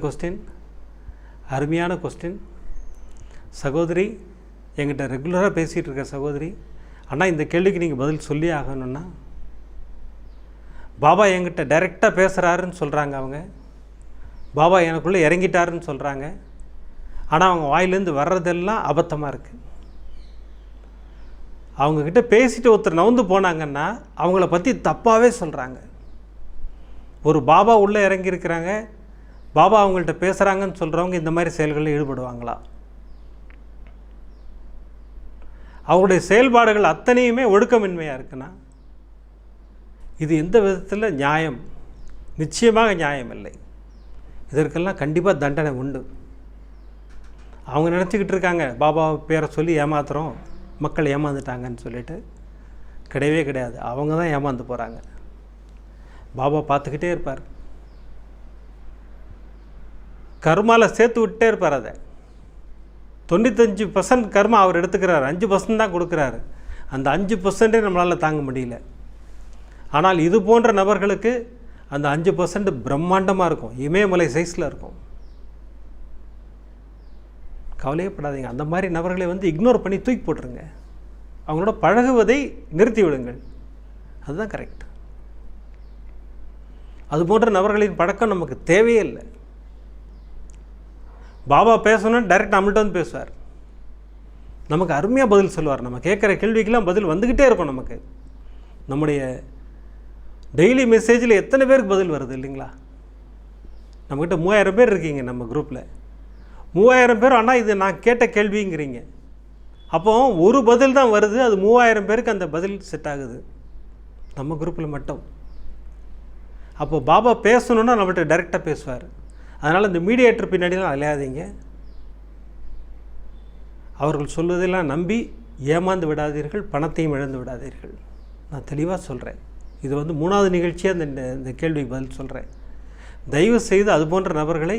Question அருமையான question சகோதரி என்கிட்ட ரெகுலராக பேசிகிட்டு இருக்க சகோதரி அண்ணா இந்த கேள்விக்கு நீங்கள் பதில் சொல்லி ஆகணும்னா பாபா என்கிட்ட டைரெக்டாக பேசுகிறாருன்னு சொல்கிறாங்க அவங்க. பாபா எனக்குள்ளே இறங்கிட்டாருன்னு சொல்கிறாங்க ஆனால் அவங்க வாயிலேருந்து வர்றதெல்லாம் அபத்தமாக இருக்குது அவங்கக்கிட்ட பேசிட்டு ஒருத்தர் நவுந்து போனாங்கன்னா அவங்கள பற்றி தப்பாகவே சொல்கிறாங்க ஒரு பாபா உள்ளே இறங்கியிருக்கிறாங்க பாபா அவங்கள்ட்ட பேசுகிறாங்கன்னு சொல்கிறவங்க இந்த மாதிரி செயல்களில் ஈடுபடுவாங்களா? அவங்களுடைய செயல்பாடுகள் அத்தனையுமே ஒழுக்கமின்மையாக இருக்குன்னா? இது எந்த விதத்தில் நியாயம்? நிச்சயமாக நியாயம் இல்லை. இதற்கெல்லாம் கண்டிப்பாக தண்டனை உண்டு. அவங்க நினச்சிக்கிட்டு இருக்காங்க பாபா பேரை சொல்லி ஏமாத்துகிறோம் மக்கள் ஏமாந்துட்டாங்கன்னு சொல்லிட்டு. கிடையவே கிடையாது. அவங்க தான் ஏமாந்து போகிறாங்க பாபா பார்த்துக்கிட்டே இருப்பார். கர்மாவில் சேர்த்து விட்டே இருப்பார் அதை. தொண்ணூத்தஞ்சு பர்சன்ட் கர்மா அவர் எடுத்துக்கிறார். அஞ்சு பர்சன்ட் தான் கொடுக்குறாரு. அந்த அஞ்சு பர்சன்ட்டே நம்மளால் தாங்க முடியல. ஆனால் இது போன்ற நபர்களுக்கு அந்த அஞ்சு பர்சன்ட் பிரம்மாண்டமாக இருக்கும். இமயமலை சைஸில் இருக்கும். கவலையப்படாதீங்க. அந்த மாதிரி நபர்களை வந்து இக்னோர் பண்ணி தூக்கி போட்டுருங்க. அவங்களோட பழகுவதை நிறுத்தி விடுங்கள். அதுதான் கரெக்ட் அது போன்ற நபர்களின் பழக்கம் நமக்கு தேவையே இல்லை. பாபா பேசணும்னா டைரெக்ட் நம்மள்ட்ட வந்து பேசுவார். நமக்கு அருமையாக பதில் சொல்லுவார். நம்ம கேட்குற கேள்விக்கெல்லாம் பதில் வந்துக்கிட்டே இருக்கும் நமக்கு. நம்முடைய டெய்லி மெசேஜில் எத்தனை பேருக்கு பதில் வருது இல்லைங்களா? நம்மக்கிட்ட மூவாயிரம் பேர் இருக்கீங்க நம்ம குரூப்பில் மூவாயிரம் பேர் ஆனால் இது நான் கேட்ட கேள்விங்கிறீங்க. அப்போ ஒரு பதில் தான் வருது. அது மூவாயிரம் பேருக்கு அந்த பதில் செட் ஆகுது. நம்ம குரூப்பில் மட்டும். அப்போ பாபா பேசணுன்னா நம்மகிட்ட டைரெக்டாக பேசுவார். அதனால் இந்த மீடியேட்டர் பின்னாடிலாம் அலையாதீங்க. அவர்கள் சொல்வதெல்லாம் நம்பி ஏமாந்து விடாதீர்கள் பணத்தையும் இழந்து விடாதீர்கள். நான் தெளிவாக சொல்கிறேன் இது வந்து மூணாவது நிகழ்ச்சியாக இந்த இந்த கேள்விக்கு பதில் சொல்கிறேன் தயவு செய்து அது போன்ற நபர்களை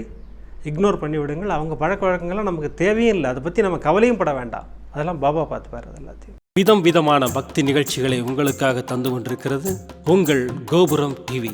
இக்னோர் பண்ணி விடுங்கள். அவங்க பழக்க வழக்கங்கள்லாம் நமக்கு தேவையும் இல்லை. அதை பற்றி நம்ம கவலையும் பட வேண்டாம். அதெல்லாம் பாபா பார்த்துப்பார் அது எல்லாத்தையும். விதம் விதமான பக்தி நிகழ்ச்சிகளை உங்களுக்காக தந்து கொண்டிருக்கிறது உங்கள் கோபுரம் டிவி.